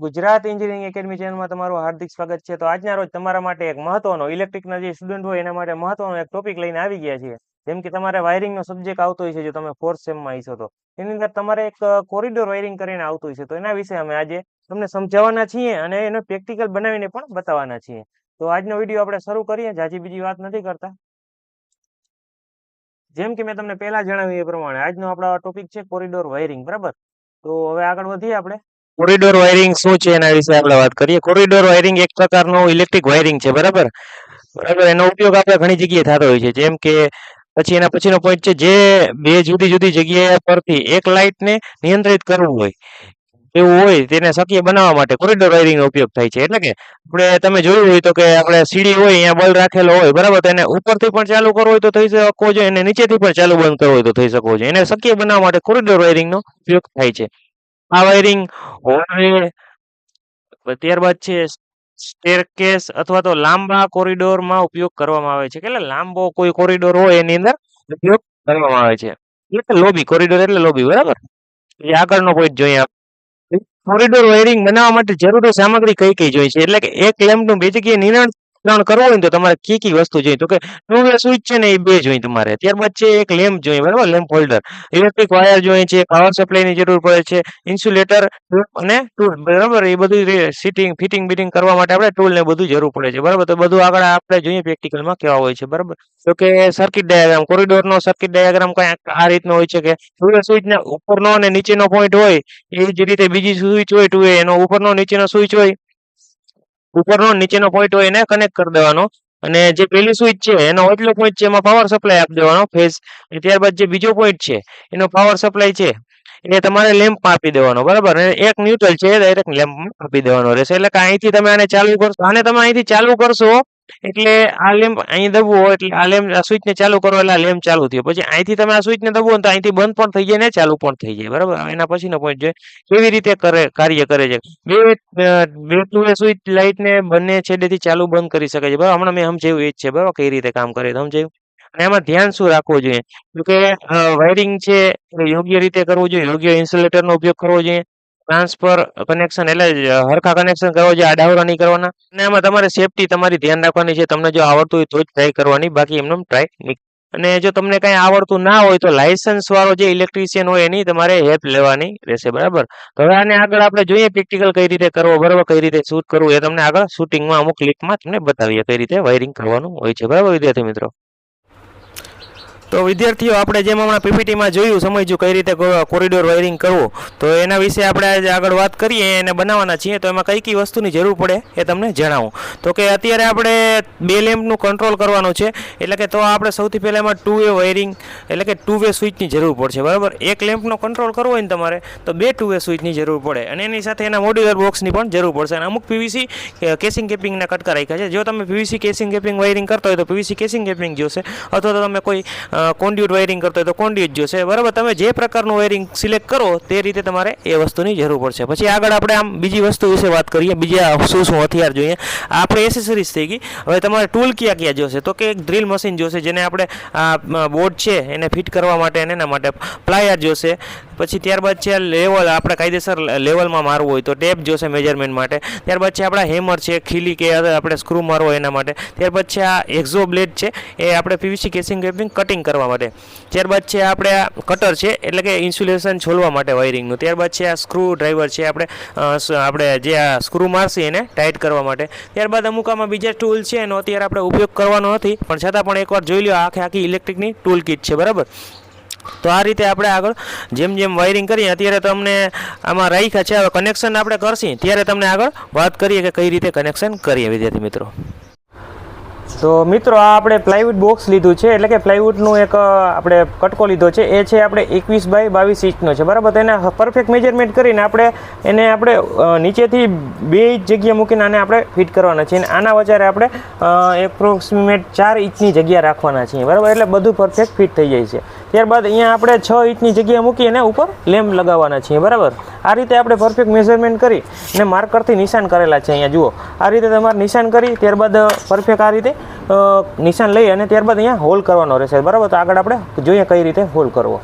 Gujarat engineering academy ચેનલમાં તમારું હાર્દિક સ્વાગત છે. તો આજના રોજ તમારા માટે એક મહત્વનો ઇલેક્ટ્રિકના જે સ્ટુડન્ટ હોય એના માટે મહત્વનો એક ટોપિક લઈને આવી ગયા છીએ. જેમ કે તમારે વાયરિંગનો સબ્જેક્ટ આવતો હોય છે જો તમે ફોર્થ સેમમાં હશો તો. એની અંદર તમારે એક કોરિડોર વાયરિંગ કરીને આવતું હોય છે. તો એના વિશે અમે આજે તમને સમજાવવાના છીએ અને એનો પ્રેક્ટિકલ બનાવીને પણ બતાવવાના છીએ. તો આજનો વીડિયો આપણે શરૂ કરીએ. જાજી બીજી વાત નથી કરતા. જેમ કે મેં તમને પહેલા જણાવ્યું એ પ્રમાણે આજનો આપણો ટોપિક છે કોરિડોર વાયરિંગ બરાબર? તો હવે આગળ વધીએ આપણે. કોરિડોર વાયરિંગ શું છે એના વિશે આપણે વાત કરીએ? કોરિડોર વાયરિંગ એક પ્રકારનું ઇલેક્ટ્રિક વાયરિંગ છે, બરાબર? બરાબર, એનો ઉપયોગ આપણે ઘણી જગ્યાએ થતો હોય છે. જેમ કે પછી એના પછીનો પોઈન્ટ છે, જે બે જુદી જુદી જગ્યાએ પરથી એક લાઇટને નિયંત્રિત કરવું હોય, એવું હોય તેને શક્ય બનાવવા માટે કોરિડોર વાયરિંગનો ઉપયોગ થાય છે. એટલે કે આપણે તમે જોયું હોય તો કે આપણે સીડી હોય, અહીંયા બલ્બ રાખેલો હોય, બરાબર? તો એને ઉપરથી પણ ચાલુ કરવો હોય તો થઈ શકો જોઈએ, અને નીચેથી પણ ચાલુ બંધ કરવો હોય તો થઈ શકો છો એને શક્ય બનાવવા માટે કોરિડોર વાયરિંગનો ઉપયોગ થાય છે. આ વાયરિંગ હોલવે ત્યારબાદ છે સ્ટેરકેસ અથવા તો લાંબા કોરિડોરમાં ઉપયોગ કરવામાં આવે છે. એટલે લાંબો કોઈ કોરિડોર હોય એની અંદર ઉપયોગ કરવામાં આવે છે. એટલે લોબી કોરિડોર એટલે લોબી, બરાબર? એ આગળનો પોઈન્ટ જોઈએ કોરિડોર વાયરિંગ બનાવવા માટે જરૂરી સામગ્રી કઈ કઈ જોઈએ છે? એટલે કે એક લેમ્પનું બે જગ્યાએ નિર્માણ કરવું હોય તો તમારે કી કી વસ્તુ જોઈએ? તો કે ટુ વે સ્વિચ છે ને એ બે જોઈએ તમારે. ત્યારબાદ છે એક લેમ્પ જોઈએ બરાબર? લેમ્પ હોલ્ડર ઇલેક્ટ્રિક વાયર જોઈએ છે પાવર સપ્લાયની જરૂર પડે છે ઇન્સ્યુલેટર અને ટૂલ બરાબર? એ બધું સીટિંગ ફિટિંગ બિટિંગ કરવા માટે આપણે ટૂલ ને બધું જરૂર પડે છે, બરાબર? તો બધું આગળ આપણે જોઈએ પ્રેક્ટિકલમાં કેવા હોય છે, બરાબર? તો કે સર્કિટ ડાયાગ્રામ કોરિડોરનો સર્કિટ ડાયાગ્રામ કંઈક આ રીતનો હોય છે કે ટુ વે સ્વિચ ને ઉપરનો અને નીચેનો પોઈન્ટ હોય, એ જ રીતે બીજી સ્વિચ હોય ટુ એનો ઉપરનો, નીચેનો સ્વિચ હોય ઉપરનો નીચેનો પોઈન્ટ હોય એને કનેક્ટ કરી દેવાનો. અને જે પેલી સ્વિચ છે, એનો એટલો પોઈન્ટ છે, એમાં પાવર સપ્લાય આપી દેવાનો, ફેઝ. ત્યારબાદ જે બીજો પોઈન્ટ છે, એનો પાવર સપ્લાય છે, એને તમારે લેમ્પમાં આપી દેવાનો, બરાબર? અને એક ન્યુટ્રલ છે ડાયરેક્ટ લેમ્પમાં આપી દેવાનો રહેશે. એટલે કે અહીંથી તમે આને ચાલુ કરશો. આને તમે અહીંથી ચાલુ કરશો એટલે આ લેમ્પ અહીં દબવો એટલે આ લેમ્પ સ્વિચને ચાલુ કરો એટલે આ લેમ્પ ચાલુ થયો. પછી અહીંથી તમે આ સ્વિચને દબવો ને તો અહીંથી બંધ પણ થઈ જાય ને ચાલુ પણ થઈ જાય. બરાબર? એના પછીનો પોઈન્ટ છે, કેવી રીતે કરે, કાર્ય કરે છે? બે બે ટુ વે સ્વિચ લાઇટને બંને છેડેથી ચાલુ બંધ કરી શકે છે. બરાબર? હમણાં મેં સમજાવ્યું એ જ છે. બરાબર? કઈ રીતે કામ કરે સમજાયું? અને એમાં ધ્યાન શું રાખવું જોઈએ? કે વાયરિંગ છે, એ યોગ્ય રીતે કરવું જોઈએ. યોગ્ય ઇન્સ્યુલેટરનો ઉપયોગ કરવો જોઈએ. ટ્રાન્સફર કનેક્શન એટલે હરખા કનેક્શન કરવા જોઈએ, આડાવડા નહીં કરવાના. અને એમાં તમારે સેફટી તમારી ધ્યાન રાખવાની છે. તમને જો આવડતું હોય તો જ ટ્રાય કરવાની. બાકી એમને ટ્રાય નહીં. અને જો તમને કઈ આવડતું ના હોય તો લાયસન્સ વાળો જે ઇલેક્ટ્રિશિયન હોય એની તમારે હેલ્પ લેવાની રહેશે. બરાબર? હવે આને આગળ આપણે જોઈએ પ્રેક્ટિકલ કઈ રીતે કરવો, બરાબર, કઈ રીતે શૂટ કરવું. એ તમને આગળ શૂટિંગમાં અમુક ક્લિપમાં તમને બતાવીએ કઈ રીતે વાયરિંગ કરવાનું હોય છે. બરાબર, વિદ્યાર્થી મિત્રો? તો વિદ્યાર્થીઓ, આપણે જેમ હમણાં પીપીટીમાં જોયું, સમજ્યું કઈ રીતે કોરિડોર વાયરિંગ કરવું, તો એના વિશે આપણે આજે આગળ વાત કરીએ, એને બનાવવાના છીએ, તો એમાં કઈ કઈ વસ્તુની જરૂર પડે એ તમને જણાવું. તો કે અત્યારે આપણે બે લેમ્પનું કંટ્રોલ કરવાનું છે, એટલે કે તો આપણે સૌથી પહેલાં એમાં ટુ વે વાયરિંગ એટલે કે ટુ વે સ્વિચની જરૂર પડશે, બરાબર? એક લેમ્પનો કંટ્રોલ કરવો હોય ને તમારે, તો બે ટુ વે સ્વિચની જરૂર પડે, અને એની સાથે એના મોડ્યુલર બોક્સની પણ જરૂર પડશે. અને અમુક પીવીસી કેસિંગ કેપિંગના કટકા રાખ્યા છે. જો તમે પીવીસી કેસિંગ કેપિંગ વાયરિંગ કરતા હોય, તો પીવીસી કેસિંગ કેપિંગ જોશે. અથવા તો તમે કોઈ કોન્ડ્યુટ વાયરિંગ કરતો હોય તો કોન્ડ્યુટ જોશે. બરાબર? તમે જે પ્રકારનું વાયરિંગ સિલેક્ટ કરો, તે રીતે તમારે એ વસ્તુની જરૂર પડશે. પછી આગળ આપણે આમ બીજી વસ્તુ વિશે વાત કરીએ. બીજા શું શું હથિયાર જોઈએ. આપણે એસેસરીઝ થઈ ગઈ. હવે તમારે ટૂલ ક્યાં ક્યાં જોશે? તો કે એક ડ્રીલ મશીન જોશે, જેને આપણે આ બોર્ડ છે, એને ફિટ કરવા માટે અને એના માટે પ્લાયર જોશે. પછી ત્યારબાદ છે લેવલ, આપણે કાયદેસર લેવલમાં મારવું હોય તો ટેપ જોશે મેજરમેન્ટ માટે. ત્યારબાદ છે આપણા હેમર છે, ખીલી કે આપણે સ્ક્રૂ મારવો એના માટે. ત્યારબાદ છે આ એક્ઝો બ્લેડ છે, એ આપણે પીવીસી કેસિંગ કેપિંગ કટિંગ કરવા માટે. ત્યારબાદ છે આપણે આ કટર છે, એટલે કે ઇન્સ્યુલેશન છોલવા માટે વાયરિંગનું ત્યારબાદ છે આ સ્ક્રૂ ડ્રાઈવર છે, આપણે આપણે જે આ સ્ક્રૂ મારશે એને ટાઈટ કરવા માટે. ત્યારબાદ અમુક આમાં બીજા ટૂલ છે, એનો અત્યારે આપણે ઉપયોગ કરવાનો નથી. પણ છતાં પણ એકવાર જોઈ લો આખે આખી ઇલેક્ટ્રિકની ટૂલ કીટ છે, બરાબર? તો આ રીતે આપણે આગળ જેમ જેમ વાયરિંગ કરીએ, અત્યારે તમને આમાં રાખ્યા છે. હવે કનેક્શન આપણે કરશી, ત્યારે તમને આગળ વાત કરીએ કે કઈ રીતે કનેક્શન કરીએ, વિદ્યાર્થી મિત્રો. તો મિત્રો, આ આપણે પ્લાયવુડ બોક્સ લીધું છે, એટલે કે પ્લાયવુડનું એક આપણે કટકો લીધો છે. એ છે આપણે એકવીસ બાય બાવીસ ઇંચનો છે. બરાબર? તો એને પરફેક્ટ મેજરમેન્ટ કરીને આપણે એને આપણે નીચેથી બે ઇંચ જગ્યા મૂકીને આને આપણે ફિટ કરવાના છીએ. અને આના વચારે આપણે એપ્રોક્સિમેટ ચાર ઇંચની જગ્યા રાખવાના છીએ. બરાબર? એટલે બધું પરફેક્ટ ફિટ થઈ જાય છે. ત્યારબાદ અહીંયા આપણે છ ઇંચની જગ્યા મૂકી અને ઉપર લેમ્પ લગાવવાના છીએ, બરાબર? આ રીતે આપણે પરફેક્ટ મેઝરમેન્ટ કરી અને માર્કરથી નિશાન કરેલા છે અહીંયા, જુઓ. આ રીતે તમારે નિશાન કરી, ત્યારબાદ પરફેક્ટ આ રીતે નિશાન લઈ અને ત્યારબાદ અહીંયા હોલ કરવાનો રહેશે, બરાબર? તો આગળ આપણે જોઈએ કઈ રીતે હોલ કરવો.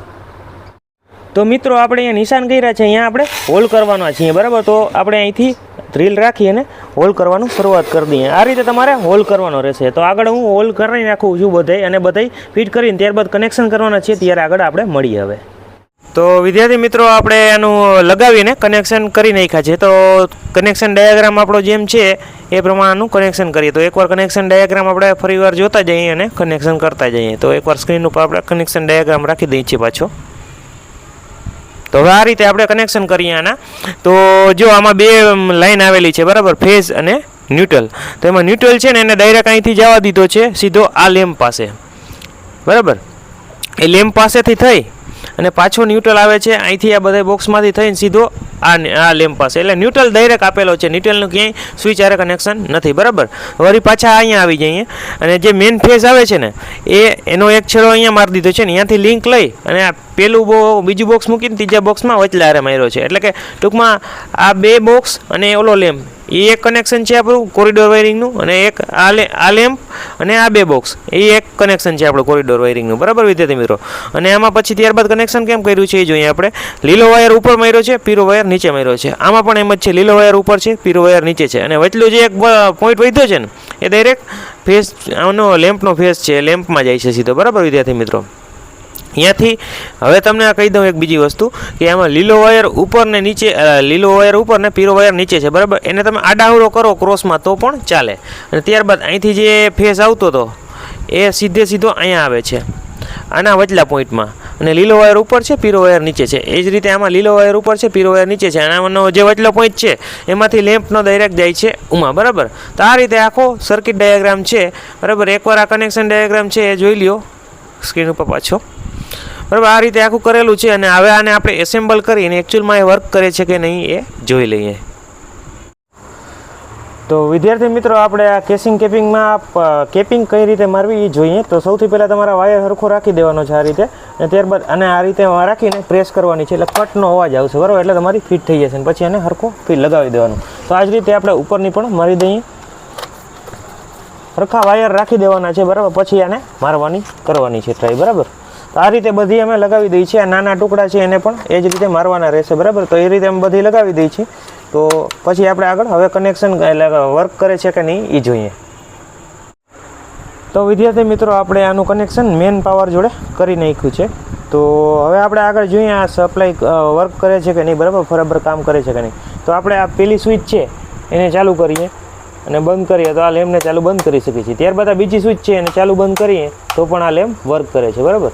તો મિત્રો, આપણે અહીંયા નિશાન કર્યા છે, અહીંયા આપણે હોલ કરવાના છીએ, બરાબર? તો આપણે અહીંથી ડ્રીલ રાખી અને હોલ કરવાનું શરૂઆત કરી દઈએ. આ રીતે તમારે હોલ કરવાનો રહેશે. તો આગળ હું હોલ કરી નાખું છું બધાય અને બધાય ફિટ કરીને ત્યારબાદ કનેક્શન કરવાના છીએ ત્યારે આગળ આપણે મળીએ હવે. તો વિદ્યાર્થી મિત્રો, આપણે એનું લગાવીને કનેક્શન કરી નાખ્યા છે. તો કનેક્શન ડાયાગ્રામ આપણો જેમ છે, એ પ્રમાણેનું કનેક્શન કરીએ. તો એકવાર કનેક્શન ડાયાગ્રામ આપણે ફરીવાર જોતા જઈએ અને કનેક્શન કરતા જઈએ. તો એકવાર સ્ક્રીન ઉપર આપણે કનેક્શન ડાયાગ્રામ રાખી દઈએ છીએ પાછો. તો હવે આ રીતે આપણે કનેક્શન કરીએ આના. તો જો આમાં બે લાઇન આવેલી છે, બરાબર? ફેઝ અને ન્યુટ્રલ તો એમાં ન્યુટ્રલ છે ને એને ડાયરેક્ટ અહીંથી જવા દીધો છે, સીધો આ લેમ્પ પાસે. બરાબર? એ લેમ્પ પાસેથી થઈ અને પાછો ન્યુટ્રલ આવે છે. અહીંથી આ બધા બોક્સમાંથી થઈને સીધો આ આ લેમ્પ પાસે. એટલે ન્યુટ્રલ ડાયરેક્ટ આપેલો છે. ન્યુટ્રલનું ક્યાંય સ્વિચ આરે કનેક્શન નથી. બરાબર? વળી પાછા અહીંયા આવી જઈએ અને જે મેઇન ફેઝ આવે છે ને, એ એનો એક છેડો અહીંયા મારી દીધો છે ને. અહીંયાથી લિંક લઈ અને આ પેલું બો બીજું બોક્સ મૂકીને ત્રીજા બોક્સમાં વચલા હારે માર્યો છે. એટલે કે ટૂંકમાં આ બે બોક્સ અને ઓલો લેમ્પ એ એક કનેક્શન છે આપણું કોરિડોર વાયરિંગનું અને એક આ આ લેમ્પ અને આ બે બોક્સ એ એક કનેક્શન છે આપણું કોરિડોર વાયરિંગનું બરાબર વિદ્યાર્થી મિત્રો? અને આમાં પછી ત્યારબાદ કનેક્શન કેમ કર્યું છે એ જોઈએ આપણે. લીલો વાયર ઉપર માર્યો છે પીરો વાયર નીચે માર્યો છે. આમાં પણ એમ જ છે, લીલો વાયર ઉપર છે પીરો વાયર નીચે છે. અને વચલું જે એક પોઈન્ટ વધ્યો છે ને, એ ડાયરેક્ટ ફેસ આનો લેમ્પનો ફેસ છે લેમ્પમાં જાય છે સીધો. બરાબર વિદ્યાર્થી મિત્રો? અહીંયાથી હવે તમને આ કહી દઉં એક બીજી વસ્તુ કે આમાં લીલો વાયર ઉપર ને નીચે લીલો વાયર ઉપર ને પીરો વાયર નીચે છે, બરાબર? એને તમે આડાવડો કરો, ક્રોસમાં તો પણ ચાલે. અને ત્યારબાદ અહીંથી જે ફેસ આવતો હતો એ સીધે સીધો અહીંયા આવે છે, આના વચલા પોઈન્ટમાં. અને લીલો વાયર ઉપર છે પીરો વાયર નીચે છે. એ જ રીતે આમાં લીલો વાયર ઉપર છે પીરો વાયર નીચે છે. અને જે વચલો પોઈન્ટ છે, એમાંથી લેમ્પનો ડાયરેક્ટ જાય છે, ઉમાં, બરાબર? તો આ રીતે આખો સર્કિટ ડાયાગ્રામ છે, બરાબર? એકવાર આ કનેક્શન ડાયાગ્રામ છે, એ જોઈ લ્યો સ્ક્રીન ઉપર પાછો. બરાબર, આ રીતે આખું કરેલું છે અને હવે આને આપણે એસેમ્બલ કરીને એકચ્યુઅલમાં એ વર્ક કરે છે કે નહીં એ જોઈ લઈએ. તો વિદ્યાર્થી મિત્રો, આપણે આ કેસિંગ કેપિંગમાં કેપિંગ કઈ રીતે મારવી એ જોઈએ. તો સૌથી પહેલાં તમારા વાયર સરખો રાખી દેવાનો છે આ રીતે અને ત્યારબાદ આને આ રીતે રાખીને પ્રેસ કરવાની છે એટલે કટનો અવાજ આવશે. બરાબર, એટલે તમારી ફિટ થઈ જશે અને પછી એને સરખો ફિટ લગાવી દેવાનું. તો આ જ રીતે આપણે ઉપરની પણ મારી દઈએ. સરખા વાયર રાખી દેવાના છે. બરાબર, પછી આને મારવાની, કરવાની છે ટ્રાય બરાબર? તો આ રીતે બધી અમે લગાવી દઈ છીએ. આ નાના ટુકડા છે એને પણ એ જ રીતે મારવાના રહેશે, બરાબર? તો એ રીતે અમે બધી લગાવી દઈ છીએ. તો પછી આપણે આગળ હવે કનેક્શન એટલે વર્ક કરે છે કે નહીં એ જોઈએ. તો વિદ્યાર્થી મિત્રો, આપણે આનું કનેક્શન મેન પાવર જોડે કરી નાખ્યું છે. તો હવે આપણે આગળ જોઈએ આ સપ્લાય વર્ક કરે છે કે નહીં, બરાબર? બરાબર કામ કરે છે કે નહીં. તો આપણે આ પેલી સ્વિચ છે, એને ચાલુ કરીએ અને બંધ કરીએ. તો આ લેમ્પને ચાલુ બંધ કરી શકીએ છીએ. ત્યારબાદ આ બીજી સ્વિચ છે, એને ચાલુ બંધ કરીએ તો પણ આ લેમ્પ વર્ક કરે છે, બરાબર?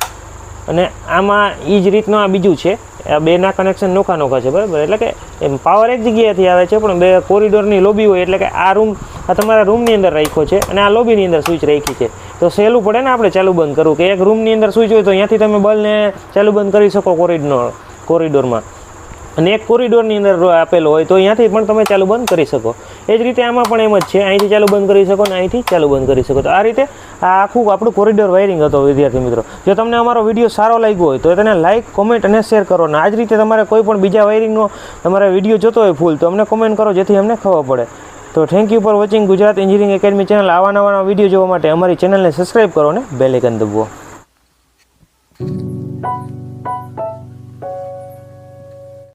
અને આમાં એ જ રીતનું આ બીજું છે. આ બેના કનેક્શન નોખા નોખા છે, બરાબર? એટલે કે એમ પાવર એક જગ્યાએથી આવે છે, પણ બે કોરિડોરની લોબી હોય એટલે કે આ રૂમ આ તમારા રૂમની અંદર રાખ્યો છે અને આ લોબીની અંદર સ્વિચ રાખી છે. તો સહેલું પડે ને આપણે ચાલુ બંધ કરવું કે એક રૂમની અંદર સ્વિચ હોય તો અહીંયાથી તમે બલ્બને ચાલુ બંધ કરી શકો કોરિડોર કોરિડોરમાં અને એક કોરિડોરની અંદર આપેલો હોય તો અહીંયાથી પણ તમે ચાલુ બંધ કરી શકો. એ જ રીતે આમાં પણ એમ જ છે, અહીંથી ચાલુ બંધ કરી શકો અને અહીંથી ચાલુ બંધ કરી શકો. તો આ રીતે આ આખું આપણું કોરિડોર વાયરિંગ હતો, વિદ્યાર્થી મિત્રો. જો તમને અમારો વીડિયો સારો લાગ્યો હોય તો તેને લાઇક કોમેન્ટ અને શેર કરો. અને આ જ રીતે તમારે કોઈ પણ બીજા વાયરિંગનો તમારે વીડિયો જોતો હોય ફૂલ, તો અમને કોમેન્ટ કરો, જેથી અમને ખબર પડે. તો thank you for watching Gujarat engineering academy channel આવા નવા વીડિયો જોવા માટે અમારી ચેનલને સબસ્ક્રાઈબ કરો અને બેલ આઇકન દબાવો.